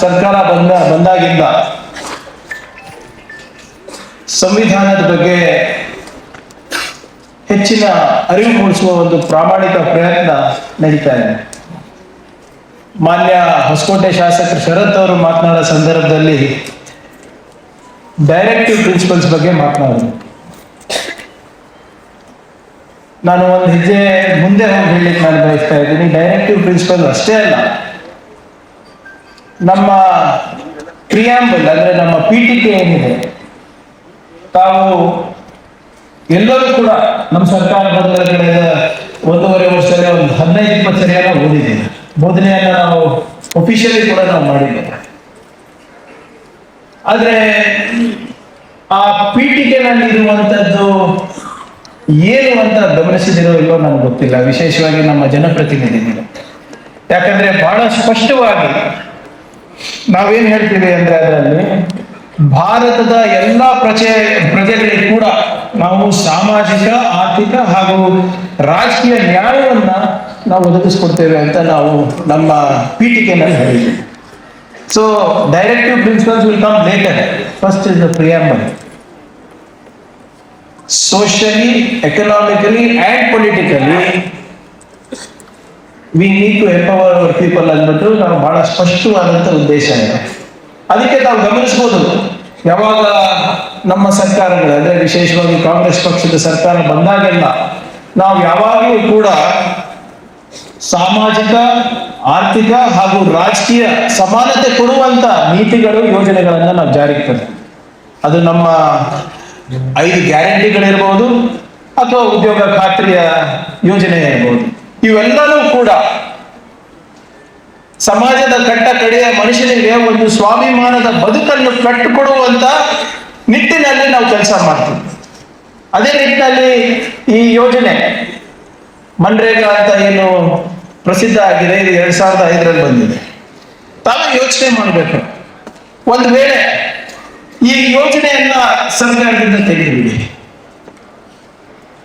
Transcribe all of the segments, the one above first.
ಸರ್ಕಾರ ಬಂದ, ಬಂದಾಗಿಂದ ಸಂವಿಧಾನದ ಬಗ್ಗೆ ಹೆಚ್ಚಿನ ಅರಿವು ಮೂಡಿಸುವ ಒಂದು ಪ್ರಾಮಾಣಿಕ ಪ್ರಯತ್ನ ನಡೀತಾ ಇದೆ. ಮಾನ್ಯ ಹೊಸಕೋಟೆ ಶಾಸಕರು ಶರತ್ ಅವರು ಮಾತನಾಡೋ ಸಂದರ್ಭದಲ್ಲಿ ಡೈರೆಕ್ಟಿವ್ ಪ್ರಿನ್ಸಿಪಲ್ಸ್ ಬಗ್ಗೆ ಮಾತನಾಡಿದ್ರು. ನಾನು ಒಂದು ಹೆಜ್ಜೆ ಮುಂದೆ ಹೋಗಿ ಹೇಳಲಿಕ್ಕೆ ನಾನು ಬಯಸ್ತಾ ಇದ್ದೀನಿ. ಡೈರೆಕ್ಟಿವ್ ಪ್ರಿನ್ಸಿಪಲ್ ಅಷ್ಟೇ ಅಲ್ಲ. ನಮ್ಮ ಕ್ರಿಯಾಂಬಲ್ ಅಂದ್ರೆ ನಮ್ಮ ಪೀಠಿಕೆ ಏನಿದೆ, ತಾವು ಎಲ್ಲರೂ ಕೂಡ ನಮ್ಮ ಸರ್ಕಾರ ಬಂದ ಒಂದೂವರೆ ವರ್ಷದಲ್ಲಿ ಒಂದು ಹದಿನೈದು, ಇಪ್ಪತ್ತು ಸರಿಯಾದ ಓದಿದ್ದೀವಿ ಬೋಧನೆಯನ್ನ ನಾವು ಒಫಿಷಿಯಲಿ ಕೂಡ ನಾವು ಮಾಡಿದ್ದೇವೆ ಆದ್ರೆ ಆ ಪೀಠಿಕೆನಲ್ಲಿ ಇರುವಂತದ್ದು ಏನು ಅಂತ ಗಮನಿಸಿದಿರೋ ಇಲ್ಲೋ ನನಗೆ ಗೊತ್ತಿಲ್ಲ. ವಿಶೇಷವಾಗಿ ನಮ್ಮ ಜನಪ್ರತಿನಿಧಿಗಳು. ಯಾಕಂದ್ರೆ ಬಹಳ ಸ್ಪಷ್ಟವಾಗಿ ನಾವೇನ್ ಹೇಳ್ತೀವಿ ಅಂದ್ರೆ ಅದರಲ್ಲಿ ಭಾರತದ ಎಲ್ಲಾ ಪ್ರಜೆ ಪ್ರಜೆಗಳಿಗೆ ಕೂಡ ನಾವು ಸಾಮಾಜಿಕ ಆರ್ಥಿಕ ಹಾಗೂ ರಾಜಕೀಯ ನ್ಯಾಯವನ್ನ ನಾವು ಒದಗಿಸ್ಕೊಡ್ತೇವೆ ಅಂತ ನಾವು ನಮ್ಮ ಪೀಠಿಕೆನಲ್ಲಿ ಹೇಳಿದ್ವಿ. So directive principles will come later first is the preamble socially, economically, and politically, we need to empower our people ಅಂದ್ಬಿಟ್ಟು ನಾವು ಬಹಳ ಸ್ಪಷ್ಟವಾದಂತ ಉದ್ದೇಶ ಇದೆ. ಅದಕ್ಕೆ ನಾವು ಗಮನಿಸಬಹುದು ಯಾವಾಗ ನಮ್ಮ ಸರ್ಕಾರಗಳು, ಅಂದ್ರೆ ವಿಶೇಷವಾಗಿ ಕಾಂಗ್ರೆಸ್ ಪಕ್ಷದ ಸರ್ಕಾರ ಬಂದಾಗೆಲ್ಲ ನಾವು ಯಾವಾಗಲೂ ಕೂಡ ಸಾಮಾಜಿಕ, ಆರ್ಥಿಕ ಹಾಗೂ ರಾಜಕೀಯ ಸಮಾನತೆ ಕೊಡುವಂತ ನೀತಿಗಳು, ಯೋಜನೆಗಳನ್ನ ನಾವು ಜಾರಿಗೆ ತರ್ತೀವಿ ಅದು ನಮ್ಮ ಐದು ಗ್ಯಾರಂಟಿಗಳಿರ್ಬೋದು, ಅಥವಾ ಉದ್ಯೋಗ ಖಾತ್ರಿಯ ಯೋಜನೆ ಇರ್ಬೋದು. ಇವೆಲ್ಲವೂ ಕೂಡ ಸಮಾಜದ ಕಟ್ಟ ಕಡೆಯ ಮನುಷ್ಯನಿಗೆ ಒಂದು ಸ್ವಾಭಿಮಾನದ ಬದುಕನ್ನು ಕಟ್ಟಿಕೊಡುವಂತ ನಿಟ್ಟಿನಲ್ಲಿ ನಾವು ಕೆಲಸ ಮಾಡ್ತೀವಿ. ಅದೇ ನಿಟ್ಟಿನಲ್ಲಿ ಈ ಯೋಜನೆ ಮನ್ರೇಗಾ ಅಂತ ಏನು ಪ್ರಸಿದ್ಧ ಆಗಿದೆ, ಇದು ಎರಡ್ ಸಾವಿರದ ಐದರಲ್ಲಿ ಬಂದಿದೆ. ತಾವು ಯೋಚನೆ ಮಾಡಬೇಕು. ಒಂದು ವೇಳೆ ಈ ಯೋಜನೆಯನ್ನ ಸರ್ಕಾರದಿಂದ ತೆಗೆದುಬಿಡಿ.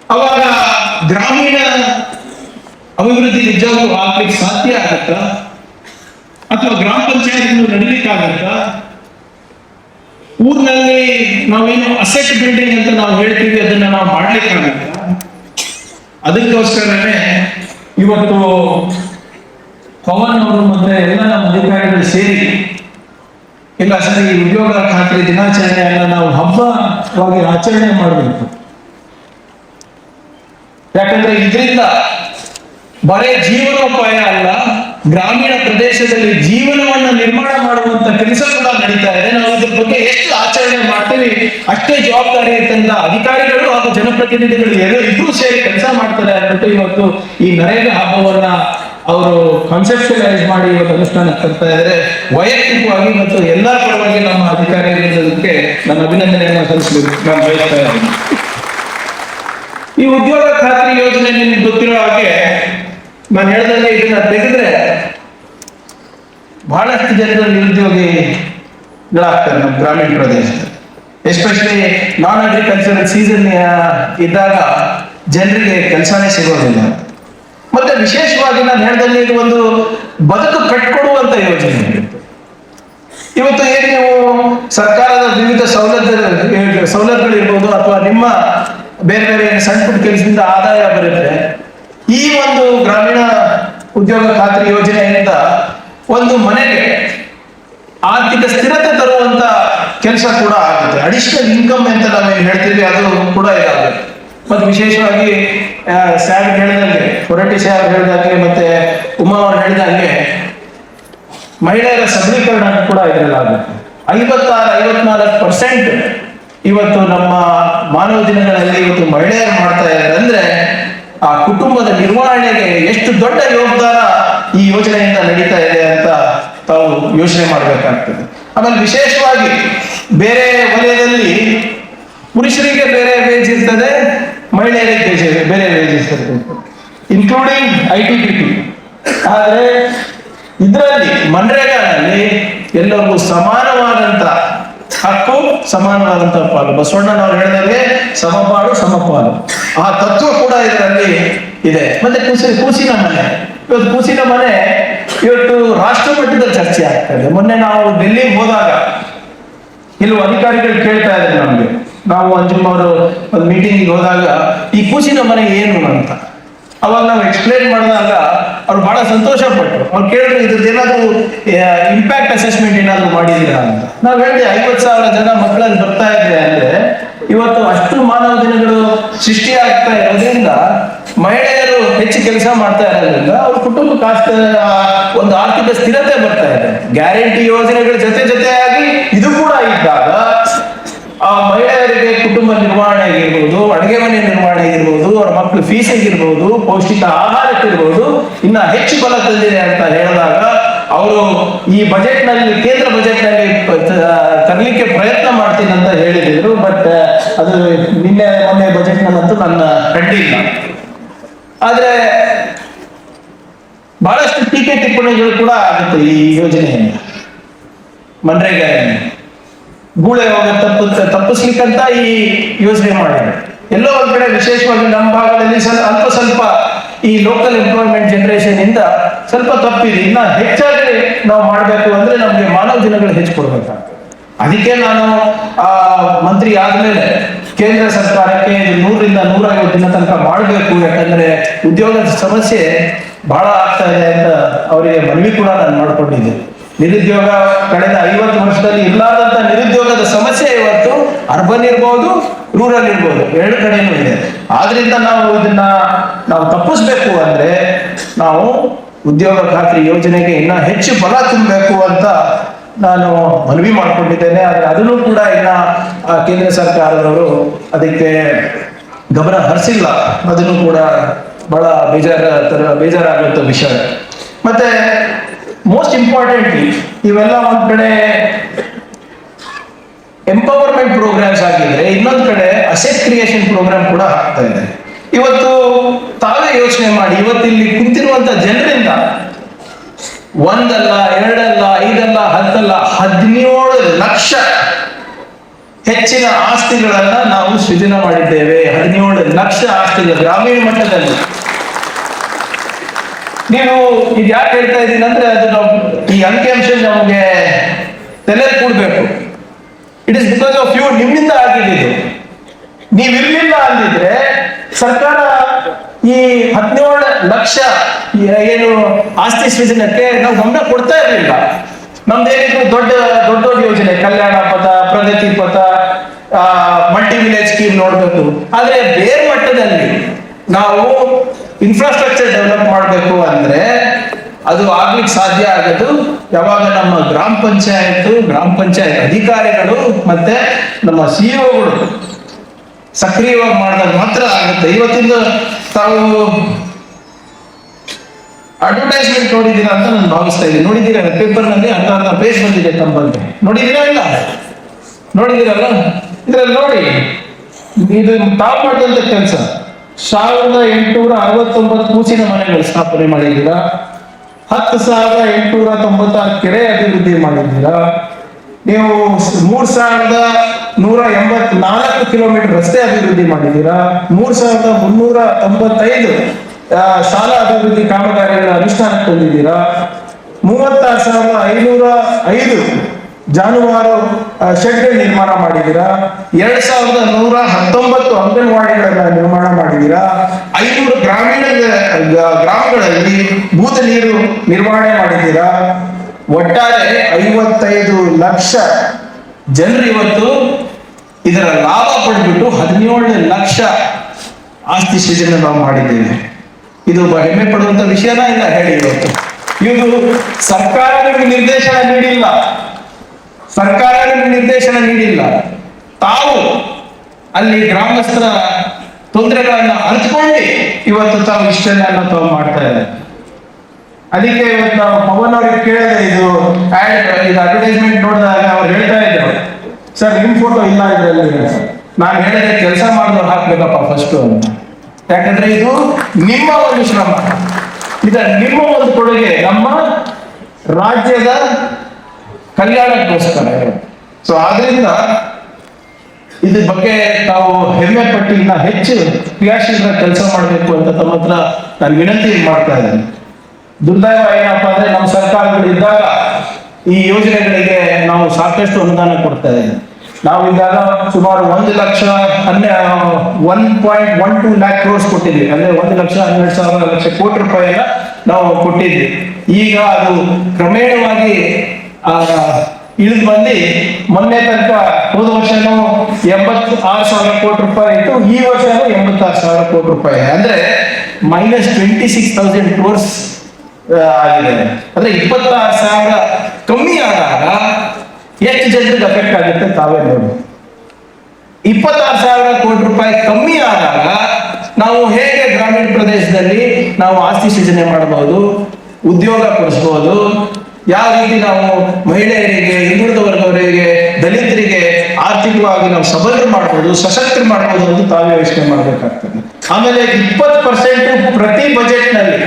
ಅವಾಗ ಗ್ರಾಮೀಣ ನಿಜವಾಗ್ಲೂ ಆಗ್ಲಿಕ್ಕೆ ಸಾಧ್ಯ ಆಗತ್ತ? ಅಥವಾ ಗ್ರಾಮ ಪಂಚಾಯತ್ ನಡಿಲಿಕ್ಕಾಗತ್ತ ಊರಿನಲ್ಲಿ ನಾವೇನು ಅಸೆಟ್ ಬಿಲ್ಡಿಂಗ್ ಅಂತ ನಾವು ಹೇಳ್ತೀವಿ, ಅದನ್ನ ನಾವು ಮಾಡ್ಲಿಕ್ಕಾಗತ್ತ ಅದಕ್ಕೋಸ್ಕರನೇ ಇವತ್ತು ಪವನ್ ಅವರು ಮತ್ತೆ ಎಲ್ಲ ನಮ್ಮ ಅಧಿಕಾರಿಗಳು ಸೇರಿ, ಇಲ್ಲ ಸರಿ, ಈ ಉದ್ಯೋಗ ಖಾತ್ರಿ ದಿನಾಚರಣೆಯನ್ನ ನಾವು ಹಬ್ಬವಾಗಿ ಆಚರಣೆ ಮಾಡಬೇಕು. ಯಾಕಂದ್ರೆ ಇದರಿಂದ ಬರೇ ಜೀವನೋಪಾಯ ಅಲ್ಲ ಗ್ರಾಮೀಣ ಪ್ರದೇಶದಲ್ಲಿ ಜೀವನವನ್ನು ನಿರ್ಮಾಣ ಮಾಡುವಂತ ಕೆಲಸ ಕೂಡ ನಡೀತಾ ಇದೆ. ನಾವು ಇದ್ರ ಬಗ್ಗೆ ಎಷ್ಟು ಆಚರಣೆ ಮಾಡ್ತೀವಿ ಅಷ್ಟೇ ಜವಾಬ್ದಾರಿ ಅಂತಂದ ಅಧಿಕಾರಿಗಳು ಹಾಗೂ ಜನಪ್ರತಿನಿಧಿಗಳು ಎರಡು ಇಬ್ರು ಸೇರಿ ಕೆಲಸ ಮಾಡ್ತಾರೆ ಅಂದ್ಬಿಟ್ಟು ಇವತ್ತು ಈ ನರೇಗ ಹಬ್ಬವನ್ನ ಅವರು ಕಾನ್ಸೆಪ್ಷಲೈಸ್ ಮಾಡಿ ಇವತ್ತು ಅನುಷ್ಠಾನ ತರ್ತಾ ಇದ್ದಾರೆ. ವೈಯಕ್ತಿಕವಾಗಿ ಮತ್ತು ಎಲ್ಲಾ ಪರವಾಗಿ ನಮ್ಮ ಅಧಿಕಾರಿಗಳಿಗೆ ನನ್ನ ಅಭಿನಂದನೆಯನ್ನು ಸಲ್ಲಿಸಬೇಕು. ನಾನು ಬಯಸ್ತಾ ಇದ್ದೀನಿ. ಈ ಉದ್ಯೋಗ ಖಾತ್ರಿ ಯೋಜನೆ ನಿಮ್ಗೆ ಗೊತ್ತಿರೋ ಹಾಗೆ ನಾನು ಹೇಳ್ದಂಗೆ ಇದನ್ನ ತೆಗೆದ್ರೆ ಬಹಳಷ್ಟು ಜನರು ನಿರುದ್ಯೋಗಿಗಳಾಗ್ತಾರೆ ನಮ್ಮ ಗ್ರಾಮೀಣ ಪ್ರದೇಶದಲ್ಲಿ. ಎಸ್ಪೆಷಲಿ ನಾನ್ ಅಗ್ರಿಕಲ್ಚರಲ್ ಸೀಸನ್ ಇದ್ದಾಗ ಜನರಿಗೆ ಕೆಲಸನೇ ಸಿಗೋದಿಲ್ಲ. ಮತ್ತೆ ವಿಶೇಷವಾಗಿ ನಾನು ಹೇಳ್ದಂಗೆ ಇದು ಒಂದು ಬದುಕು ಕಟ್ಕೊಡುವಂತ ಯೋಜನೆ. ಇವತ್ತು ಏನು ನೀವು ಸರ್ಕಾರದ ವಿವಿಧ ಸೌಲಭ್ಯ ಸೌಲಭ್ಯಗಳಿರ್ಬೋದು ಅಥವಾ ನಿಮ್ಮ ಬೇರೆ ಬೇರೆ ಸಣ್ಣ ಪುಟ್ಟ ಕೆಲಸದಿಂದ ಆದಾಯ ಬರುತ್ತೆ ಈ ಒಂದು ಗ್ರಾಮೀಣ ಉದ್ಯೋಗ ಖಾತ್ರಿ ಯೋಜನೆಯಿಂದ ಒಂದು ಮನೆಗೆ ಆರ್ಥಿಕ ಸ್ಥಿರತೆ ತರುವಂತ ಕೆಲಸ ಕೂಡ ಆಗುತ್ತೆ. ಅಡಿಷನಲ್ ಇನ್ಕಮ್ ಅಂತ ನಾವೇನು ಹೇಳ್ತೀವಿ ಅದು ಕೂಡ ಇದಾಗುತ್ತೆ. ಮತ್ತು ವಿಶೇಷವಾಗಿ ಸ್ಯಾರ್ ಹೇಳಿದಂಗೆ ಹೊರಟಿ ಸ್ಯಾರ್ ಹೇಳಿದಂಗೆ, ಮತ್ತೆ ಉಮಾ ಅವರು ಹೇಳಿದಂಗೆ ಮಹಿಳೆಯರ ಸಬಲೀಕರಣ ಕೂಡ ಇದರಲ್ಲಿ ಆಗುತ್ತೆ. ಐವತ್ತಾರು, ಐವತ್ನಾಲ್ಕು ಪರ್ಸೆಂಟ್ ಇವತ್ತು ನಮ್ಮ ಮಾನವ ದಿನಗಳಲ್ಲಿ ಇವತ್ತು ಮಹಿಳೆಯರು ಮಾಡ್ತಾ ಇದ್ದಾರೆ. ಅಂದ್ರೆ ಆ ಕುಟುಂಬದ ನಿರ್ವಹಣೆಗೆ ಎಷ್ಟು ದೊಡ್ಡ ಯೋಗದಾನ ಈ ಯೋಜನೆಯಿಂದ ನಡೀತಾ ಇದೆ ಅಂತ ತಾವು ಯೋಚನೆ ಮಾಡಬೇಕಾಗ್ತದೆ. ಆಮೇಲೆ ವಿಶೇಷವಾಗಿ ಬೇರೆ ವಲಯದಲ್ಲಿ ಪುರುಷರಿಗೆ ಬೇರೆ ವೇಜ್ ಇರ್ತದೆ, ಮಹಿಳೆಯರಿಗೆ ಬೇರೆ- ವೇಜ್ ಇರ್ತದೆ. Including I T P T ಆದ್ರೆ ಇದರಲ್ಲಿ ಮನ್ರೇಗಾನಲ್ಲಿ ಎಲ್ಲರಿಗೂ ಸಮಾನವಾದಂತ ಹಕ್ಕು ಸಮಾನವಾದಂತ ಪಾಲು ಬಸವಣ್ಣನವರು ಹೇಳಿದಂಗೆ ಸಮಪಾಲು ಸಮಪಾಲು. ಆ ತತ್ವ ಕೂಡ ಇದರಲ್ಲಿ ಇದೆ. ಮತ್ತೆ ಕೂಸಿ, ಕೂಸಿನ ಮನೆ. ಇವತ್ತು ಕೂಸಿನ ಮನೆ ಇವತ್ತು ರಾಷ್ಟ್ರ ಮಟ್ಟದ ಚರ್ಚೆ ಆಗ್ತಾ ಇದೆ. ಮೊನ್ನೆ ನಾವು ಡೆಲ್ಲಿಗೆ ಹೋದಾಗ ಕೆಲವು ಅಧಿಕಾರಿಗಳು ಕೇಳ್ತಾ ಇದ್ದಾರೆ ನಮ್ಗೆ. ನಾವು ಅಂಜುಮ್ ಅವರು ಒಂದು ಮೀಟಿಂಗ್ ಹೋದಾಗ ಈ ಕೂಸಿನ ಮನೆ ಏನು ಅಂತ. ಅವಾಗ ನಾವು ಎಕ್ಸ್ಪ್ಲೇನ್ ಮಾಡಿದಾಗ ಅವ್ರು ಬಹಳ ಸಂತೋಷ ಪಟ್ಟರು ಅವ್ರು ಕೇಳಿದ್ರು ಇದ್ರದ್ದು ಏನಾದರೂ ಇಂಪ್ಯಾಕ್ಟ್ ಅಸೆಸ್ಮೆಂಟ್ ಏನಾದ್ರು ಮಾಡಿದೀರಾ ಅಂತ. ನಾವು ಹೇಳಿದೆ, ಐವತ್ತು ಸಾವಿರ ಜನ ಮಕ್ಕಳಲ್ಲಿ ಬರ್ತಾ ಇದ್ರೆ ಅಂದ್ರೆ ಇವತ್ತು ಅಷ್ಟು ಮಾನವ ದಿನಗಳು ಸೃಷ್ಟಿ ಆಗ್ತಾ ಇರೋದ್ರಿಂದ ಮಹಿಳೆಯರು ಹೆಚ್ಚು ಕೆಲಸ ಮಾಡ್ತಾ ಇರೋದ್ರಿಂದ ಅವ್ರ ಕುಟುಂಬ ಕಾಸ್ತ ಒಂದು ಆರ್ಥಿಕ ಸ್ಥಿರತೆ ಬರ್ತಾ ಇದೆ. ಗ್ಯಾರಂಟಿ ಯೋಜನೆಗಳ ಜೊತೆ ಜೊತೆಯಾಗಿ ಇದು ಕೂಡ ಇದ್ದಾಗ ಆ ಮಹಿಳೆಯರಿಗೆ ಕುಟುಂಬ ನಿರ್ವಹಣೆ ಆಗಿರ್ಬೋದು, ಅಡುಗೆ ಮನೆ ನಿರ್ವಹಣೆ ಆಗಿರ್ಬೋದು, ಅವ್ರ ಮಕ್ಕಳು ಫೀಸ್ ಆಗಿರ್ಬೋದು, ಪೌಷ್ಟಿಕ ಆಹಾರಕ್ಕಿರ್ಬೋದು ಇನ್ನ ಹೆಚ್ಚು ಬಲ ತಂದಿದೆ ಅಂತ ಹೇಳಿದಾಗ ಅವರು ಈ ಬಜೆಟ್ನಲ್ಲಿ ಕೇಂದ್ರ ಬಜೆಟ್ನಲ್ಲಿ ತರಲಿಕ್ಕೆ ಪ್ರಯತ್ನ ಮಾಡ್ತೀನಿ ಅಂತ ಹೇಳಿದ್ರು ಬಟ್ ಅದು ನಿನ್ನೆ ಮೊನ್ನೆ ಬಜೆಟ್ ನಲ್ಲಂತೂ ನನ್ನ ಕಂಡಿಲ್ಲ ಆದ್ರೆ ಬಹಳಷ್ಟು ಟೀಕೆ ಟಿಪ್ಪಣಿಗಳು ಕೂಡ ಆಗುತ್ತೆ ಈ ಯೋಜನೆಯಿಂದ. ಮನ್ರೇಗಾಯಲ್ಲಿ ಗೂಳೆ ಹೋಗ ತಪ್ಪು ತಪ್ಪಿಸ್ಲಿಕ್ಕಂತ ಈ ಯೋಜನೆ ಮಾಡಿದೆ ಎಲ್ಲೋ ಒಂದ್ ಕಡೆ ವಿಶೇಷವಾಗಿ ನಮ್ಮ ಭಾಗದಲ್ಲಿ ಸ್ವಲ್ಪ ಸ್ವಲ್ಪ ಈ ಲೋಕಲ್ ಎಂಪ್ಲಾಯ್ಮೆಂಟ್ ಜನರೇಷನ್ ಇಂದ ಸ್ವಲ್ಪ ತಪ್ಪಿದೆ. ಇನ್ನ ಹೆಚ್ಚಾಗಿ ನಾವು ಮಾಡಬೇಕು ಅಂದ್ರೆ ನಮ್ಗೆ ಮಾನವ ದಿನಗಳು ಹೆಚ್ಚು ಕೊಡ್ಬೇಕಾಗ್ತದೆ. ಅದಕ್ಕೆ ನಾನು, ಆ, ಮಂತ್ರಿ ಆದ್ಮೇಲೆ ಕೇಂದ್ರ ಸರ್ಕಾರಕ್ಕೆ ನೂರರಿಂದ ನೂರ ಐವತ್ತು ದಿನ ತನಕ ಮಾಡಬೇಕು, ಯಾಕಂದ್ರೆ ಉದ್ಯೋಗದ ಸಮಸ್ಯೆ ಬಹಳ ಆಗ್ತಾ ಇದೆ ಅಂತ ಅವರಿಗೆ ಮನವಿ ಕೂಡ ನಾನು ಮಾಡ್ಕೊಂಡಿದ್ದೆ ನಿರುದ್ಯೋಗ ಕಳೆದ ಐವತ್ತು ವರ್ಷದಲ್ಲಿ ಇರಲಾದಂತ ನಿರುದ್ಯೋಗದ ಸಮಸ್ಯೆ ಇವತ್ತು ಅರ್ಬನ್ ಇರ್ಬೋದು, ರೂರಲ್ ಇರ್ಬೋದು, ಎರಡು ಕಡೆಯೂ ಇದೆ. ಆದ್ರಿಂದ ನಾವು ಇದನ್ನ ನಾವು ತಪ್ಪಿಸ್ಬೇಕು ಅಂದ್ರೆ ನಾವು ಉದ್ಯೋಗ ಖಾತ್ರಿ ಯೋಜನೆಗೆ ಇನ್ನ ಹೆಚ್ಚು ಬಲ ತುಂಬಬೇಕು ಅಂತ ನಾನು ಮನವಿ ಮಾಡಿಕೊಂಡಿದ್ದೇನೆ. ಆದ್ರೆ ಅದನ್ನು ಕೂಡ ಇನ್ನ ಕೇಂದ್ರ ಸರ್ಕಾರದವರು ಅದಕ್ಕೆ ಗಮನ ಹರಿಸಿಲ್ಲ. ಅದನ್ನು ಕೂಡ ಬಹಳ ಬೇಜಾರ ಬೇಜಾರಾಗುವಂತ ವಿಷಯ. ಮತ್ತೆ ಮೋಸ್ಟ್ ಇಂಪಾರ್ಟೆಂಟ್ಲಿ ಇವೆಲ್ಲ ಒಂದ್ ಕಡೆ ಎಂಪವರ್ಮೆಂಟ್ ಪ್ರೋಗ್ರಾಮ್ಸ್ ಆಗಿದ್ರೆ ಇನ್ನೊಂದ್ ಕಡೆ ಅಸೆಟ್ ಕ್ರಿಯೇಷನ್ ಪ್ರೋಗ್ರಾಮ್ ಕೂಡ ಆಗ್ತಾ ಇದೆ. ಇವತ್ತು ತಾವೇ ಯೋಚನೆ ಮಾಡಿ, ಇವತ್ತು ಇಲ್ಲಿ ಕುಂತಿರುವಂತ ಜನರಿಂದ ಒಂದಲ್ಲ, ಎರಡಲ್ಲ, ಐದಲ್ಲ, ಹತ್ತಲ್ಲ, ಹದಿನೇಳು ಲಕ್ಷ ಹೆಚ್ಚಿನ ಆಸ್ತಿಗಳನ್ನ ನಾವು ಸೃಜನ ಮಾಡಿದ್ದೇವೆ. ಹದಿನೇಳು ಲಕ್ಷ ಆಸ್ತಿಗಳು ಗ್ರಾಮೀಣ ಮಟ್ಟದಲ್ಲಿ. ನೀವು ಇದು ಯಾಕೆ ಹೇಳ್ತಾ ಇದ್ದೀನಿ ಅಂದ್ರೆ ಅದು ಈ ಅಂಕಿಅಂಶ ನಮಗೆ ತಲೆ ಕೂಡಬೇಕು. It is because of you ನಿಮ್ಮಿಂದ ಆಗಿದೆ ನೀವು ನೀವಿರ್ಲಿಲ್ಲ ಅಂದಿದ್ರೆ ಸರ್ಕಾರ ಈ ಹದಿನೇಳು ಲಕ್ಷ ಏನು ಆಸ್ತಿ ಸೃಜನಕ್ಕೆ ನಾವು ಗಮನ ಕೊಡ್ತಾ ಇರಲಿಲ್ಲ. ನಮ್ದೇನಿದ್ರು ದೊಡ್ಡ ದೊಡ್ಡ ದೊಡ್ಡ ಯೋಜನೆ, ಕಲ್ಯಾಣ ಪಥ, ಪ್ರಗತಿ ಪಥ ಮಲ್ಟಿ ವಿಲೇಜ್ ಸ್ಕೀಮ್ ನೋಡ್ಬೇಕು. ಆದ್ರೆ ಬೇರೆ ಮಟ್ಟದಲ್ಲಿ ನಾವು ಇನ್ಫ್ರಾಸ್ಟ್ರಕ್ಚರ್ ಡೆವಲಪ್ ಮಾಡಬೇಕು ಅಂದ್ರೆ ಅದು ಆಗ್ಲಿಕ್ಕೆ ಸಾಧ್ಯ ಆಗೋದು. ಯಾವಾಗ ನಮ್ಮ ಗ್ರಾಮ ಪಂಚಾಯತ್ ಗ್ರಾಮ ಪಂಚಾಯತ್ ಅಧಿಕಾರಿಗಳು ಮತ್ತೆ ನಮ್ಮ ಸಿಇಒಗಳು ಸಕ್ರಿಯವಾಗಿ ಮಾಡಿದಾಗ ಮಾತ್ರ ಆಗುತ್ತೆ. ಇವತ್ತಿಂದ ತಾವು ಅಡ್ವರ್ಟೈಸ್ಮೆಂಟ್ ನೋಡಿದ್ದೀರಾ ಅಂತ ನಾನು ಭಾವಿಸ್ತಾ ಇದ್ದೀನಿ. ನೋಡಿದೀರ ಪೇಪರ್ನಲ್ಲಿ ಅರ್ಧ ಪೇಜ್ ಬಂದಿದೆ ತಮ್ಮ ಬಗ್ಗೆ ಇಲ್ಲ? ನೋಡಿದ್ದೀರಲ್ಲ? ಇದ್ರಲ್ಲಿ ನೋಡಿ. ಇದು ತಾವು ಮಾಡಿದಂತ ಕೆಲಸ. ಸಾವಿರದ ಎಂಟುನೂರ ಅರವತ್ತೊಂಬತ್ತು ಕೂಸಿನ ಮನೆಗಳು ಸ್ಥಾಪನೆ ಮಾಡಿದ್ದೀರಾ? ಹತ್ತು ಸಾವಿರದ ಎಂಟುನೂರ ತೊಂಬತ್ತಾರು ಕೆರೆ ಅಭಿವೃದ್ಧಿ ಮಾಡಿದ್ದೀರಾ? ನೀವು ಮೂರ್ ಸಾವಿರದ ನೂರ ಎಂಬತ್ನಾಲ್ಕು ಕಿಲೋಮೀಟರ್ ರಸ್ತೆ ಅಭಿವೃದ್ಧಿ ಮಾಡಿದ್ದೀರಾ? ಮೂರ್ ಸಾವಿರದ ಮುನ್ನೂರ ತೊಂಬತ್ತೈದು ಶಾಲಾ ಅಭಿವೃದ್ಧಿ ಕಾಮಗಾರಿಗಳ ಅನುಷ್ಠಾನಕ್ಕೆ ತಂದಿದ್ದೀರಾ ಮೂವತ್ತಾರು ಸಾವಿರದ ಐನೂರ ಐದು ಜಾನುವಾರು ಶೆಡ್ ನಿರ್ಮಾಣ ಮಾಡಿದ್ದೀರಾ? ಎರಡ್ ಸಾವಿರದ ನೂರ ಹತ್ತೊಂಬತ್ತು ಅಂಗನವಾಡಿಗಳನ್ನ ನಿರ್ಮಾಣ ಮಾಡಿದ್ದೀರಾ? ಐನೂರು ಗ್ರಾಮೀಣ ಗ್ರಾಮಗಳಲ್ಲಿ ಭೂತ ನೀರು ನಿರ್ವಹಣೆ ಮಾಡಿದ್ದೀರಾ? ಒಟ್ಟಾರೆ ಐವತ್ತೈದು ಲಕ್ಷ ಜನರು ಇವತ್ತು ಇದರ ಲಾಭ ಪಡೆದ್ಬಿಟ್ಟು ಹದಿನೇಳು ಲಕ್ಷ ಆಸ್ತಿ ಸೃಜನೆ ನಾವು ಮಾಡಿದ್ದೇವೆ. ಇದು ಹೆಮ್ಮೆ ಪಡುವಂತ ವಿಷಯನ ಇಲ್ಲ ಹೇಳಿ ಇವತ್ತು. ಇದು ಸರ್ಕಾರ ನಿರ್ದೇಶನ ನೀಡಿಲ್ಲ. ಸರ್ಕಾರ ನಿರ್ದೇಶನ ನೀಡಿಲ್ಲ. ತಾವು ಅಲ್ಲಿ ಗ್ರಾಮಸ್ಥರ ತೊಂದರೆಗಳನ್ನ ಅರಿತುಕೊಂಡು ಇವತ್ತು ತಾವು ಇಷ್ಟೆಲ್ಲ ತಾವು ಮಾಡ್ತಾ ಇದ್ದಾರೆ. ಅದಕ್ಕೆ ಇವತ್ತು ನಾವು ಪವನ್ ಅವ್ರಿಗೆ ಕೇಳಿದೆ, ಇದು ad, ಇದು ಅಡ್ವರ್ಟೈಸ್ಮೆಂಟ್ ನೋಡಿದಾಗ ಅವ್ರು ಹೇಳ್ತಾ ಇದ್ರು. ಸರ್, ನಿಮ್ ಫೋಟೋ ಇಲ್ಲ ಇದ್ರಲ್ಲಿ ನಾನು ಹೇಳಿದ್ರೆ ಕೆಲಸ ಮಾಡಿದವ್ರು ಹಾಕ್ಬೇಕಪ್ಪ ಫಸ್ಟ್ ಅಂತ. ಯಾಕಂದ್ರೆ ಇದು ನಿಮ್ಮ ಒಂದು ಶ್ರಮ. ಇದ ನಿಮ್ಮ ಒಂದು ಕೊಡುಗೆ ನಮ್ಮ ರಾಜ್ಯದ ಕಲ್ಯಾಣಕ್ಕೋಸ್ಕರ ಸೊ ಆದ್ರಿಂದ ಇದ್ರ ಬಗ್ಗೆ ತಾವು ಹೆಮ್ಮೆ ಪಟ್ಟು ಹೆಚ್ಚು ಕ್ರಿಯಾಶೀಲ ಕೆಲಸ ಮಾಡಬೇಕು ಅಂತ ತಮ್ಮ ಹತ್ರ ನಾನು ವಿನಂತಿ ಮಾಡ್ತಾ ಇದ್ದೇನೆ. ದುರ್ದೈವ ಏನಪ್ಪಾ ಅಂದ್ರೆ ನಮ್ಮ ಸರ್ಕಾರಗಳು ಇದ್ದಾಗ ಈ ಯೋಜನೆಗಳಿಗೆ ನಾವು ಸಾಕಷ್ಟು ಅನುದಾನ ಕೊಡ್ತಾ ಇದ್ದೀವಿ. ನಾವು ಇದ್ದಾಗ ಸುಮಾರು ಒಂದು ಲಕ್ಷ ಹನ್ನೆ one point one two lakh crores ಕೊಟ್ಟಿದ್ವಿ. ಅಂದ್ರೆ ಒಂದು ಲಕ್ಷ ಹನ್ನೆರಡು ಸಾವಿರ ಲಕ್ಷ ಕೋಟಿ ರೂಪಾಯಿನ ನಾವು ಕೊಟ್ಟಿದ್ವಿ. ಈಗ ಅದು ಕ್ರಮೇಣವಾಗಿ ಇಳಿದು ಬಂದು ಮೊನ್ನೆ ತನಕ ಹೋದ ವರ್ಷನೂ ಎಂಬತ್ತು ಆರು ಸಾವಿರ ಕೋಟಿ ರೂಪಾಯಿ ಇತ್ತು ಈ ವರ್ಷನೂ ಎಂಬತ್ತಾರು ಸಾವಿರ ಕೋಟಿ ರೂಪಾಯಿ. ಅಂದ್ರೆ minus twenty six thousand crores ಆಗಿದೆ. ಅಂದ್ರೆ ಇಪ್ಪತ್ತಾರು ಸಾವಿರ ಕಮ್ಮಿ ಆದಾಗ ಎಷ್ಟು ಜನರಿಗೆ ಅಫೆಕ್ಟ್ ಆಗುತ್ತೆ ತಾವೇ ನೋಡಿ. ಇಪ್ಪತ್ತಾರು ಸಾವಿರ ಕೋಟಿ ರೂಪಾಯಿ ಕಮ್ಮಿ ಆದಾಗ ನಾವು ಹೇಗೆ ಗ್ರಾಮೀಣ ಪ್ರದೇಶದಲ್ಲಿ ನಾವು ಆಸ್ತಿ ಸೃಜನೆ ಮಾಡಬಹುದು, ಉದ್ಯೋಗ ಕೊಡಿಸಬಹುದು ಯಾವ ರೀತಿ ನಾವು ಮಹಿಳೆಯರಿಗೆ, ಹಿಂದುಳಿದ ವರ್ಗವರಿಗೆ ದಲಿತರಿಗೆ ಆರ್ಥಿಕವಾಗಿ ನಾವು ಸಬಲರು ಮಾಡಬಹುದು ಸಶಕ್ತರು ಮಾಡಬಹುದು ಅಂತ ತಾವೇ ಯೋಚನೆ ಮಾಡಬೇಕಾಗ್ತದೆ. ಆಮೇಲೆ ಇಪ್ಪತ್ತು ಪರ್ಸೆಂಟ್ ಪ್ರತಿ ಬಜೆಟ್ನಲ್ಲಿ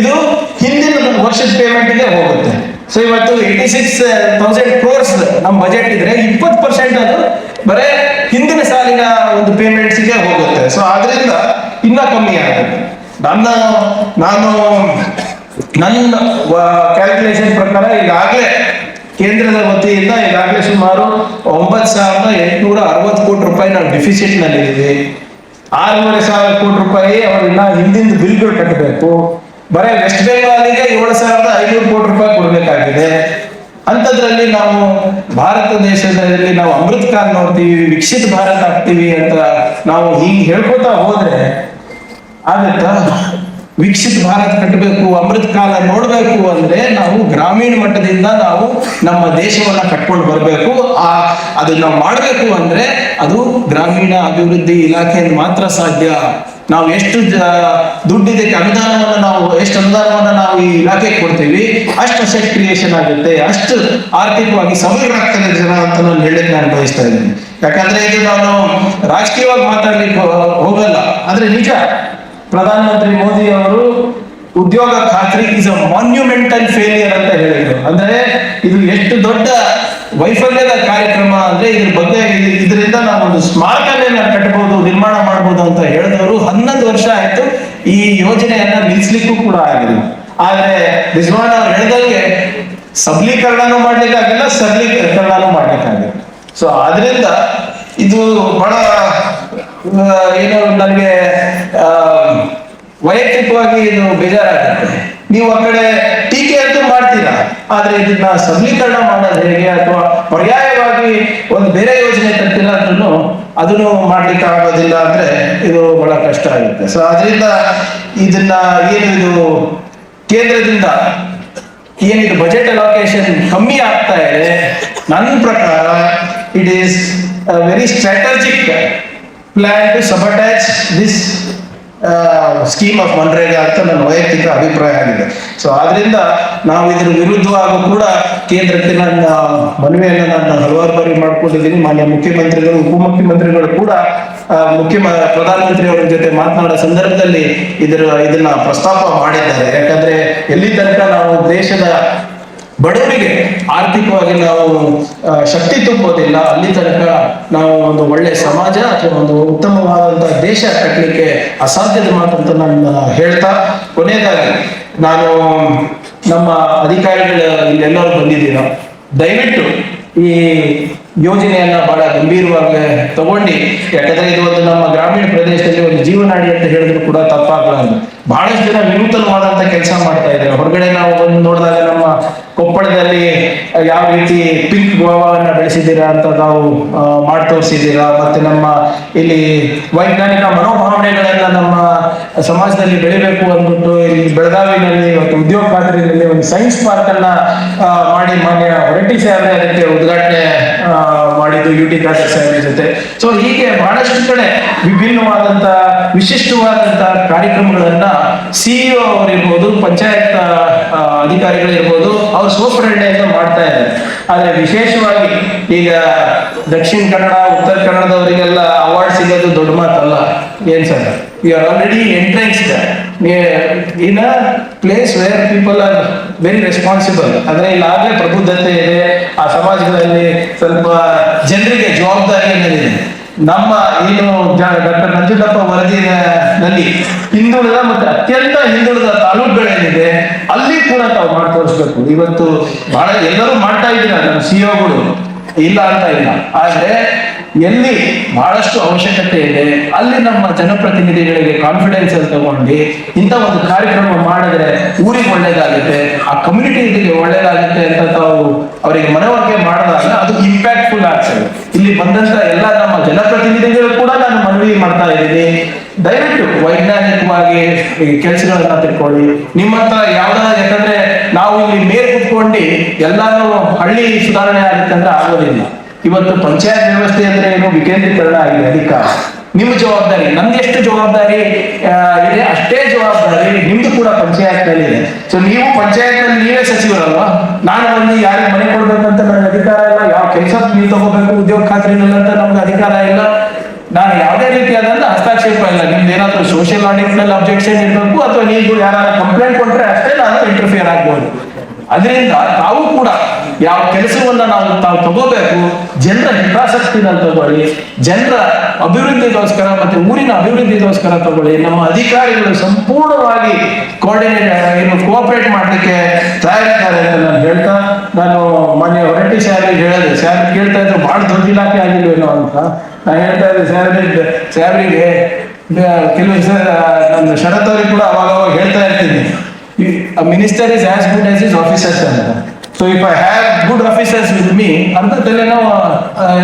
ಇದು ಹಿಂದಿನ ವರ್ಷದ ಪೇಮೆಂಟ್ಗೆ ಹೋಗುತ್ತೆ. ಸೊ ಇವತ್ತು ಏಯ್ಟಿ ಸಿಕ್ಸ್ ತೌಸಂಡ್ ಕ್ರೋರ್ಸ್ ನಮ್ಮ ಬಜೆಟ್ ಇದ್ರೆ ಇಪ್ಪತ್ತು ಪರ್ಸೆಂಟ್ ಅದು ಬರೇ ಹಿಂದಿನ ಸಾಲಿನ ಒಂದು ಪೇಮೆಂಟ್ಸ್ಗೆ ಹೋಗುತ್ತೆ. ಸೊ ಆದ್ರಿಂದ ಇನ್ನ ಕಮ್ಮಿ ಆಗುತ್ತೆ. ನನ್ನ, ನಾನು ನನ್ನ ಕ್ಯಾಲ್ಕುಲೇಷನ್ ಪ್ರಕಾರ ಈಗಾಗಲೇ ಕೇಂದ್ರದ ವತಿಯಿಂದ ಈಗಾಗಲೇ ಸುಮಾರು ಒಂಬತ್ತು ಸಾವಿರದ ಎಂಟುನೂರ ಅರವತ್ತು ಕೋಟಿ ರೂಪಾಯಿ ನಾವು ಡಿಫಿಸಿಟ್ನಲ್ಲಿ ಇದ್ದೀವಿ ಆರೂವರೆ ಸಾವಿರ ಕೋಟಿ ರೂಪಾಯಿ ಅವ್ರನ್ನ ಹಿಂದಿನ ಬಿಲ್ಗಳು ಕಟ್ಟಬೇಕು. ಬರೀ ವೆಸ್ಟ್ ಬೆಂಗಾಲಿಗೆ ಏಳು ಸಾವಿರದ ಐನೂರು ಕೋಟಿ ರೂಪಾಯಿ ಕೊಡಬೇಕಾಗಿದೆ. ಅಂಥದ್ರಲ್ಲಿ ನಾವು ಭಾರತ ದೇಶದಲ್ಲಿ ನಾವು ಅಮೃತ್ ಕಾಲ್ ನೋಡ್ತೀವಿ ವಿಕಸಿತ ಭಾರತ ಆಗ್ತೀವಿ ಅಂತ ನಾವು ಹೀಗೆ ಹೇಳ್ಕೊತಾ ಹೋದ್ರೆ ಆಗತ್ತಾ ವಿಕಸಿತ ಭಾರತ ಕಟ್ಟಬೇಕು, ಅಮೃತ ಕಾಲ ನೋಡಬೇಕು ಅಂದ್ರೆ ನಾವು ಗ್ರಾಮೀಣ ಮಟ್ಟದಿಂದ ನಾವು ನಮ್ಮ ದೇಶವನ್ನ ಕಟ್ಕೊಂಡು ಬರಬೇಕು. ಆ, ಅದನ್ನ ಮಾಡಬೇಕು ಅಂದ್ರೆ ಅದು ಗ್ರಾಮೀಣ ಅಭಿವೃದ್ಧಿ ಇಲಾಖೆಯಿಂದ ಮಾತ್ರ ಸಾಧ್ಯ. ನಾವು ಎಷ್ಟು ದುಡ್ಡಿದೆ ಅನುದಾನವನ್ನು ನಾವು, ಎಷ್ಟು ಅನುದಾನವನ್ನು ನಾವು ಈ ಇಲಾಖೆಗೆ ಕೊಡ್ತೀವಿ, ಅಷ್ಟು ಸೆಟ್ ಕ್ರಿಯೇಷನ್ ಆಗುತ್ತೆ, ಅಷ್ಟು ಆರ್ಥಿಕವಾಗಿ ಸಬಲರಾಗ್ತಾರೆ ಜನ ಅಂತ ನಾನು ಹೇಳಕ್ ನಾನು ಬಯಸ್ತಾ ಇದ್ದೀನಿ. ಯಾಕಂದ್ರೆ ಇದು ನಾನು ರಾಜಕೀಯವಾಗಿ ಮಾತಾಡ್ಲಿಕ್ಕೆ ಹೋಗಲ್ಲ, ಆದ್ರೆ ನಿಜ. ಪ್ರಧಾನಮಂತ್ರಿ ಮೋದಿ ಅವರು ಉದ್ಯೋಗ ಖಾತ್ರಿ ಇಸ್ ಅ ಮಾನ್ಯುಮೆಂಟಲ್ ಫೇಲಿಯರ್ ಅಂತ ಹೇಳಿದ್ರು. ಅಂದ್ರೆ ಇದು ಎಷ್ಟು ದೊಡ್ಡ ವೈಫಲ್ಯದ ಕಾರ್ಯಕ್ರಮ ಅಂದ್ರೆ ಇದ್ರ ಬಗ್ಗೆ ಇದರಿಂದ ನಾವು ಒಂದು ಸ್ಮಾರಕನೇ ಕಟ್ಟಬಹುದು ನಿರ್ಮಾಣ ಮಾಡಬಹುದು ಅಂತ ಹೇಳಿದವರು ಹನ್ನೊಂದು ವರ್ಷ ಆಯ್ತು ಈ ಯೋಜನೆಯನ್ನ ನಿಲ್ಸ್ಲಿಕ್ಕೂ ಕೂಡ ಆಗಿಲ್ಲ. ಆದ್ರೆ ನಿಜವಾದ ಅವ್ರು ಹೇಳಿದಂಗೆ ಸಬಲೀಕರಣನೂ ಮಾಡ್ಲಿಕ್ಕಾಗಿಲ್ಲ ಸರಳೀಕರಣನೂ ಮಾಡ್ಲಿಕ್ಕಾಗಿಲ್ಲ. ಸೊ ಆದ್ರಿಂದ ಇದು ಬಹಳ ಏನು ನನಗೆ ವೈಯಕ್ತಿಕವಾಗಿ ಇದು ಬೇಜಾರಾಗುತ್ತೆ. ನೀವು ಆ ಕಡೆ ಟೀಕೆ ಅಂತೂ ಮಾಡ್ತೀರಾ, ಆದ್ರೆ ಇದನ್ನ ಸಬಲೀಕರಣ ಮಾಡೋದು ಹೇಗೆ ಅಥವಾ ಪರ್ಯಾಯವಾಗಿ ಒಂದು ಬೇರೆ ಯೋಜನೆ ತರ್ತಿಲ್ಲ ಅಂದ್ರೂ ಅದನ್ನು ಮಾಡ್ಲಿಕ್ಕೆ ಆಗೋದಿಲ್ಲ ಅಂದ್ರೆ ಇದು ಬಹಳ ಕಷ್ಟ ಆಗುತ್ತೆ. ಸೊ ಅದರಿಂದ ಇದನ್ನ ಏನು ಇದು ಕೇಂದ್ರದಿಂದ ಏನಿದು ಬಜೆಟ್ ಅಲೋಕೇಶನ್ ಕಮ್ಮಿ ಆಗ್ತಾ ಇದೆ. ನನ್ನ ಪ್ರಕಾರ it is very strategic plan to attach this scheme of MNREGA ಅಂತ ನನ್ನ ವೈಯಕ್ತಿಕ ಅಭಿಪ್ರಾಯ ಆಗಿದೆ. ಸೊ ಆದ್ರಿಂದ ನಾವು ಇದ್ರ ವಿರುದ್ಧವಾಗೂ ಕೂಡ ಕೇಂದ್ರಕ್ಕೆ ನನ್ನ ಮನವಿಯನ್ನು ನಾನು ಹಲವಾರು ಬಾರಿ ಮಾಡ್ಕೊಂಡಿದ್ದೀನಿ. ಮಾನ್ಯ ಮುಖ್ಯಮಂತ್ರಿಗಳು, ಉಪಮುಖ್ಯಮಂತ್ರಿಗಳು ಕೂಡ ಮುಖ್ಯ ಪ್ರಧಾನಮಂತ್ರಿ ಅವರ ಜೊತೆ ಮಾತನಾಡೋ ಸಂದರ್ಭದಲ್ಲಿ ಇದರ, ಇದನ್ನ ಪ್ರಸ್ತಾಪ ಮಾಡಿದ್ದಾರೆ. ಯಾಕಂದ್ರೆ ಎಲ್ಲಿ ತನಕ ನಾವು ದೇಶದ ಬಡವರಿಗೆ ಆರ್ಥಿಕವಾಗಿ ನಾವು ಶಕ್ತಿ ತುಂಬೋದಿಲ್ಲ ಅಲ್ಲಿ ತನಕ ನಾವು ಒಂದು ಒಳ್ಳೆ ಸಮಾಜ ಅಥವಾ ಒಂದು ಉತ್ತಮವಾದಂತಹ ದೇಶ ಕಟ್ಟಲಿಕ್ಕೆ ಅಸಾಧ್ಯದ ಮಾತಂತ ನಾನು ಹೇಳ್ತಾ, ಕೊನೆಯದಾಗಿ ನಾನು ನಮ್ಮ ಅಧಿಕಾರಿಗಳು, ಇಲ್ಲೆಲ್ಲರೂ ಬಂದಿದ್ದೀರ? ದಯವಿಟ್ಟು ಈ ಯೋಜನೆಯನ್ನ ಬಹಳ ಗಂಭೀರವಾಗಿ ತಗೊಂಡು. ಯಾಕಂದ್ರೆ ಇದು ಒಂದು ನಮ್ಮ ಗ್ರಾಮೀಣ ಪ್ರದೇಶದಲ್ಲಿ ಒಂದು ಜೀವನಾಡಿ ಅಂತ ಹೇಳಿದ್ರು ಕೂಡ ತಪ್ಪಾಗಲಾರದು ಬಹಳಷ್ಟು ಜನ ವಿನೂತನವಾದಂತ ಕೆಲಸ ಮಾಡ್ತಾ ಇದ್ದಾರೆ. ಹೊರಗಡೆ ನಾವು ಬಂದು ನೋಡಿದಾಗ ನಮ್ಮ ಕೊಪ್ಪಳದಲ್ಲಿ ಯಾವ ರೀತಿ ಪಿಂಕ್ ಗೋವಾವನ್ನ ಬೆಳೆಸಿದ್ದೀರಾ ಅಂತ ನಾವು ಮಾಡಿ ತೋರಿಸಿದ್ದೀರಾ ಮತ್ತೆ ನಮ್ಮ ಇಲ್ಲಿ ವೈಜ್ಞಾನಿಕ ಮನೋಭಾವನೆಗಳನ್ನ ನಮ್ಮ ಸಮಾಜದಲ್ಲಿ ಬೆಳಿಬೇಕು ಅಂದ್ಬಿಟ್ಟು ಇಲ್ಲಿ ಬೆಳಗಾವಿನಲ್ಲಿ ಮತ್ತು ಉದ್ಯೋಗ ಖಾತ್ರಿಯಲ್ಲಿ ಒಂದು ಸೈನ್ಸ್ ಪಾರ್ಕ್ ಅನ್ನ ಮಾಡಿ ಮಾನ್ಯ ಹೊರಟಿ ಸಾಹೇಬ್ರೆ ಅದಕ್ಕೆ ಉದ್ಘಾಟನೆ ಮಾಡಿದ್ದು ಯು ಟಿ ಸಾಹೇಬ್ರ ಜೊತೆ. ಸೊ ಹೀಗೆ ಬಹಳಷ್ಟು ಕಡೆ ವಿಭಿನ್ನವಾದಂತ, ವಿಶಿಷ್ಟವಾದಂತ ಕಾರ್ಯಕ್ರಮಗಳನ್ನ ಸಿಇಒ ಅವರಿರ್ಬೋದು, ಪಂಚಾಯತ್ ಅಧಿಕಾರಿಗಳಿರ್ಬೋದು, ಅವ್ರ ಸ್ವಪ್ರೇರಣೆಯಿಂದ ಮಾಡ್ತಾ ಇದ್ದಾರೆ. ಆದ್ರೆ ವಿಶೇಷವಾಗಿ ಈಗ ದಕ್ಷಿಣ ಕನ್ನಡ, ಉತ್ತರ ಕನ್ನಡದವರಿಗೆಲ್ಲ ಅವಾರ್ಡ್ ಸಿಗೋದು ದೊಡ್ಡ ಮಾತಲ್ಲ. ಏನ್ sir? You are already entrance in a place where people are very responsible ಅಂದ್ರೆ ಇಲ್ಲಾಗಲೇ ಪ್ರಬುದ್ಧತೆ ಇದೆ, ಆ ಸಮಾಜಗಳಲ್ಲಿ ಸ್ವಲ್ಪ ಜನರಿಗೆ ಜವಾಬ್ದಾರಿ ಅನ್ನೋದಿದೆ ನಮ್ಮ ಏನು ಡಾಕ್ಟರ್ ನಂಜುಂಡಪ್ಪ ವರದಿನಲ್ಲಿ ಹಿಂದುಳಿದ ಮತ್ತೆ ಅತ್ಯಂತ ಹಿಂದುಳಿದ ತಾಲೂಕುಗಳೇನಿದೆ, ಅಲ್ಲಿ ಕೂಡ ತಾವು ಮಾಡಿ ತೋರಿಸ್ಬೇಕು. ಇವತ್ತು ಬಹಳ ಎಲ್ಲರೂ ಮಾಡ್ತಾ ಇದ್ದೀರಾ ನಮ್ಮ ಸಿಒಗಳು ಇಲ್ಲ ಅಂತ ಇಲ್ಲ. ಆದ್ರೆ ಎಲ್ಲಿ ಬಹಳಷ್ಟು ಅವಶ್ಯಕತೆ ಇದೆ, ಅಲ್ಲಿ ನಮ್ಮ ಜನಪ್ರತಿನಿಧಿಗಳಿಗೆ ಕಾನ್ಫಿಡೆನ್ಸ್ ಅಲ್ಲಿ ತಗೊಂಡು ಇಂಥ ಒಂದು ಕಾರ್ಯಕ್ರಮ ಮಾಡಿದ್ರೆ ಊರಿಗೆ ಒಳ್ಳೇದಾಗುತ್ತೆ, ಆ ಕಮ್ಯುನಿಟಿಗೆ ಒಳ್ಳೇದಾಗುತ್ತೆ ಅಂತ ತಾವು ಅವರಿಗೆ ಮನವರಿಕೆ ಮಾಡಿದಾಗ ಅದು ಇಂಪ್ಯಾಕ್ಟ್ಫುಲ್ ಆಗ್ತದೆ. ಇಲ್ಲಿ ಬಂದಂತ ಎಲ್ಲ ನಮ್ಮ ಜನಪ್ರತಿನಿಧಿಗಳು ಕೂಡ ನಾನು ಮನವಿ ಮಾಡ್ತಾ ಇದ್ದೀನಿ. ದಯವಿಟ್ಟು ವೈಜ್ಞಾನಿಕವಾಗಿ ಕೆಲಸಗಳನ್ನ ತಿಳ್ಕೊಳ್ಳಿ. ನಿಮ್ಮ ಹತ್ರ ಯಾವ್ದಾದ್ರು ಯಾಕಂದ್ರೆ ನಾವು ಇಲ್ಲಿ ಮೇಲ್ ಕುತ್ಕೊಂಡು ಎಲ್ಲಾನು ಹಳ್ಳಿ ಸುಧಾರಣೆ ಆಗುತ್ತೆ ಅಂದ್ರೆ ಆಗೋದಿಲ್ಲ. ಇವತ್ತು ಪಂಚಾಯತ್ ವ್ಯವಸ್ಥೆ ಅಂದ್ರೆ ಏನು? ವಿಕೇಂದ್ರೀಕರಣ ಆಗಿದೆ, ಅಧಿಕಾರ. ನಿಮ್ಮ ಜವಾಬ್ದಾರಿ ನಮ್ದು ಎಷ್ಟು ಜವಾಬ್ದಾರಿ ಇದೆ? ಅಷ್ಟೇ ಜವಾಬ್ದಾರಿ ನಿಮ್ದು ಕೂಡ ಪಂಚಾಯತ್ನಲ್ಲಿ ಇದೆ. ಸೊ ನೀವು ಪಂಚಾಯತ್ನಲ್ಲಿ ನೀವೇ ಸಚಿವರಲ್ವಾ? ನಾನು ಬಂದು ಯಾರಿಗೆ ಮನೆ ಕೊಡ್ಬೇಕಂತ ನನಗೆ ಅಧಿಕಾರ ಇಲ್ಲ, ಯಾವ ಕೆಲಸ ನೀವು ತಗೋಬೇಕು, ಉದ್ಯೋಗ ಖಾತ್ರಿನಲ್ಲಿ ಅಂತ ನಮ್ಗೆ ಅಧಿಕಾರ ಇಲ್ಲ. ನಾನು ಯಾವುದೇ ರೀತಿಯಾದಂತ ಹಸ್ತಕ್ಷೇಪ ಇಲ್ಲ. ನಿಮ್ದು ಏನಾದರೂ ಸೋಷಿಯಲ್ ಆಡಿಟ್ನಲ್ಲಿ ಅಬ್ಜೆಕ್ಷನ್ ಇರಬೇಕು, ಅಥವಾ ನೀವು ಯಾರು ಕಂಪ್ಲೇಂಟ್ ಕೊಟ್ರೆ ಅಷ್ಟೇ ನಾನು ಇಂಟರ್ಫಿಯರ್ ಆಗ್ಬೋದು. ಅದರಿಂದ ತಾವು ಕೂಡ ಯಾವ ಕೆಲಸವನ್ನ ನಾವು ತಾವು ತಗೋಬೇಕು, ಜನರ ಹಿತಾಸಕ್ತಿನ ತಗೊಳ್ಳಿ ಜನರ ಅಭಿವೃದ್ಧಿಗೋಸ್ಕರ ಮತ್ತೆ ಊರಿನ ಅಭಿವೃದ್ಧಿಗೋಸ್ಕರ ತಗೊಳ್ಳಿ, ನಮ್ಮ ಅಧಿಕಾರಿಗಳು ಸಂಪೂರ್ಣವಾಗಿ ಕೋಆರ್ಡಿನೇಟ್ ಕೋಆಪರೇಟ್ ಮಾಡಲಿಕ್ಕೆ ತಯಾರಿದ್ದಾರೆ ಅಂತ ನಾನು ಹೇಳ್ತಾ, ನಾನು ಮೊನ್ನೆ ಹೊರಟಿ ಸಾಹೇಬ್ರಿಗೆ ಹೇಳಿದೆ. ಸಾಹೇಬ್ ಕೇಳ್ತಾ ಇದ್ರು ಬಹಳ ದೊಡ್ಡ ಇಲಾಖೆ ಆಗಿಲ್ವೇನೋ ಅಂತ. ನಾನು ಹೇಳ್ತಾ ಇದ್ದೆ, ಸಾಹೇಬ್ರಿಗೆ ಸಾಹೇಬ್ರಿಗೆ ಕೆಲವು ಸರ್ ನನ್ನ ಶರತ್ ಅವ್ರಿಗೆ ಕೂಡ ಅವಾಗ ಅವಾಗ ಹೇಳ್ತಾ ಇರ್ತೀನಿ. Minister is as good as is officers ಅಂತ. So if I have good officers with me ಅರ್ಥದಲ್ಲೇ ನಾವು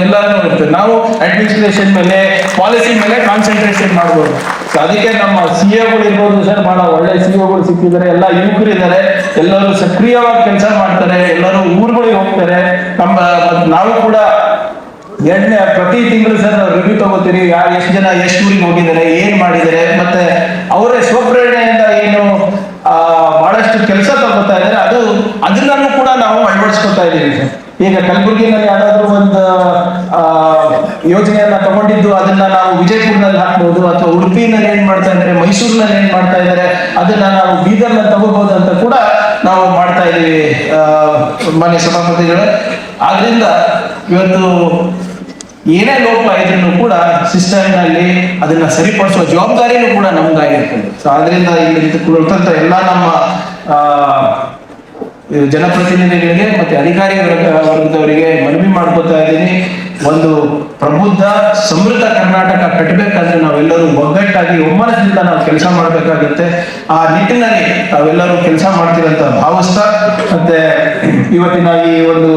ಎಲ್ಲರೂ ಇರ್ತದೆ ನಾವು ಅಡ್ಮಿನಿಸ್ಟ್ರೇಷನ್ ಮೇಲೆ ಪಾಲಿಸಿ ಮೇಲೆ ಕಾನ್ಸಂಟ್ರೇಷನ್ ಮಾಡ್ಬೋದು. ಸೊ ಅದಕ್ಕೆ ನಮ್ಮ ಸಿ ಎಗಳು ಇರ್ಬೋದು ಸರ್, ಬಹಳ ಒಳ್ಳೆ ಸಿ ಎಗಳು ಸಿಕ್ಕಿದ್ದಾರೆ. ಎಲ್ಲ ಯುವಕರು ಇದ್ದಾರೆ. ಎಲ್ಲರೂ ಸಕ್ರಿಯವಾಗಿ ಕೆಲಸ ಮಾಡ್ತಾರೆ. ಎಲ್ಲರೂ ಊರುಗಳಿಗೆ ಹೋಗ್ತಾರೆ. ನಮ್ಮ ನಾವು ಕೂಡ ಎರಡನೇ ಪ್ರತಿ ತಿಂಗಳು ಸರ್ ರಿವ್ಯೂ ತಗೋತೀರಿ. ಯಾರು ಎಷ್ಟು ಜನ, ಎಷ್ಟು ಊರಿಗೆ ಹೋಗಿದ್ದಾರೆ, ಏನ್ ಮಾಡಿದ್ದಾರೆ. ಮತ್ತೆ ಅವರೇ ಸ್ವಪ್ರೇರಣೆಯಿಂದ ಏನು ಬಹಳಷ್ಟು ಕೆಲಸ ತಗೋತಾ ಇದ್ದಾರೆ. ಅದು ಅದನ್ನ ಕೂಡ ನಾವು ಅಳವಡಿಸ್ಕೊತಾ ಇದ್ದೀವಿ ಈಗ ಕಲಬುರಗಿನಲ್ಲಿ ಯಾರಾದರೂ ಒಂದು ಯೋಜನೆಯನ್ನ ತಗೊಂಡಿದ್ದು ಅದನ್ನ ನಾವು ವಿಜಯಪುರದಲ್ಲಿ ಹಾಕ್ಬೋದು ಅಥವಾ ಉಡುಪಿನಲ್ಲಿ ಏನ್ ಮಾಡ್ತಾ ಇದ್ದಾರೆ, ಮೈಸೂರಿನಲ್ಲಿ ಏನ್ ಮಾಡ್ತಾ ಇದ್ದಾರೆ, ಅದನ್ನ ನಾವು ಬೀದರ್ನ ತಗೋಬಹುದು ಅಂತ ಕೂಡ ನಾವು ಮಾಡ್ತಾ ಇದ್ದೀವಿ ಮಾನ್ಯ ಸಭಾಪತಿಗಳು. ಆದ್ರಿಂದ ಇವತ್ತು ಏನೇ ಲೋಪ ಇದ್ರೂ ಕೂಡ ಸಿಸ್ಟಮ್ನಲ್ಲಿ ಅದನ್ನ ಸರಿಪಡಿಸುವ ಜವಾಬ್ದಾರಿನೂ ಕೂಡ ನಮ್ದಾಗಿರ್ತದೆ ಸೊ ಆದ್ರಿಂದ ಇಲ್ಲಿ ಎಲ್ಲ ನಮ್ಮ ಜನಪ್ರತಿನಿಧಿಗಳಿಗೆ ಮತ್ತೆ ಅಧಿಕಾರಿ ವರ್ಗ, ವರ್ಗದವರಿಗೆ ಮನವಿ ಮಾಡ್ಕೋತಾ ಇದ್ದೀನಿ. ಒಂದು ಪ್ರಬುದ್ಧ, ಸಮೃದ್ಧ ಕರ್ನಾಟಕ ಕಟ್ಟಬೇಕಾದ್ರೆ ನಾವೆಲ್ಲರೂ ಒಗ್ಗಟ್ಟಾಗಿ, ಒಮ್ಮನದಿಂದ ನಾವು ಕೆಲಸ ಮಾಡಬೇಕಾಗುತ್ತೆ. ಆ ನಿಟ್ಟಿನಲ್ಲಿ ತಾವೆಲ್ಲರೂ ಕೆಲಸ ಮಾಡ್ತೀರಂತ ಭಾವಿಸ್ತಾ ಇವತ್ತಿನ ಈ ಒಂದು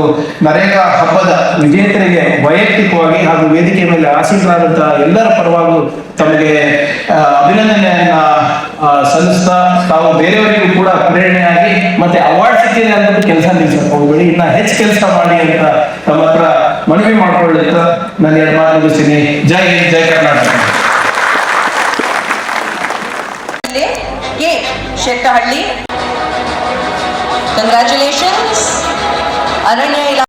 ನರೇಗಾ ಹಬ್ಬದ ವಿಜೇತರಿಗೆ ವೈಯಕ್ತಿಕವಾಗಿ ಹಾಗೂ ವೇದಿಕೆ ಮೇಲೆ ಆಸೀನರಾದಂತಹ ಎಲ್ಲರ ಪರವಾಗಿ ತಮಗೆ ಅಭಿನಂದನೆಯನ್ನ ಸಲ್ಲಿಸ್ತಾ ತಾವು ಬೇರೆಯವರಿಗೂ ಕೂಡ ಪ್ರೇರಣೆಯಾಗಿ ಮತ್ತೆ ಅವಾರ್ಡ್ ಸಿಕ್ಕಿದೆ ಅಂತ ಕೆಲಸ ನಿಲ್ಸಕ್ ಹೋಗ್ಬೇಡಿ ಇನ್ನ ಹೆಚ್ಚು ಕೆಲಸ ಮಾಡಿ ಅಂತ ತಮ್ಮ ಹತ್ರ ಮನವಿ ಮಾಡ್ಕೊಳ್ಳುತ್ತ ನಾನು ಎರಡು ಮಾತು ಮುಗಿಸ್ತೀನಿ. ಜೈ ಹಿಂದ್, ಜೈ ಕರ್ನಾಟಕ. ಕಂಗ್ರ್ಯಾಚುಲೇಷನ್ಸ್ ಅರಣ್ಯ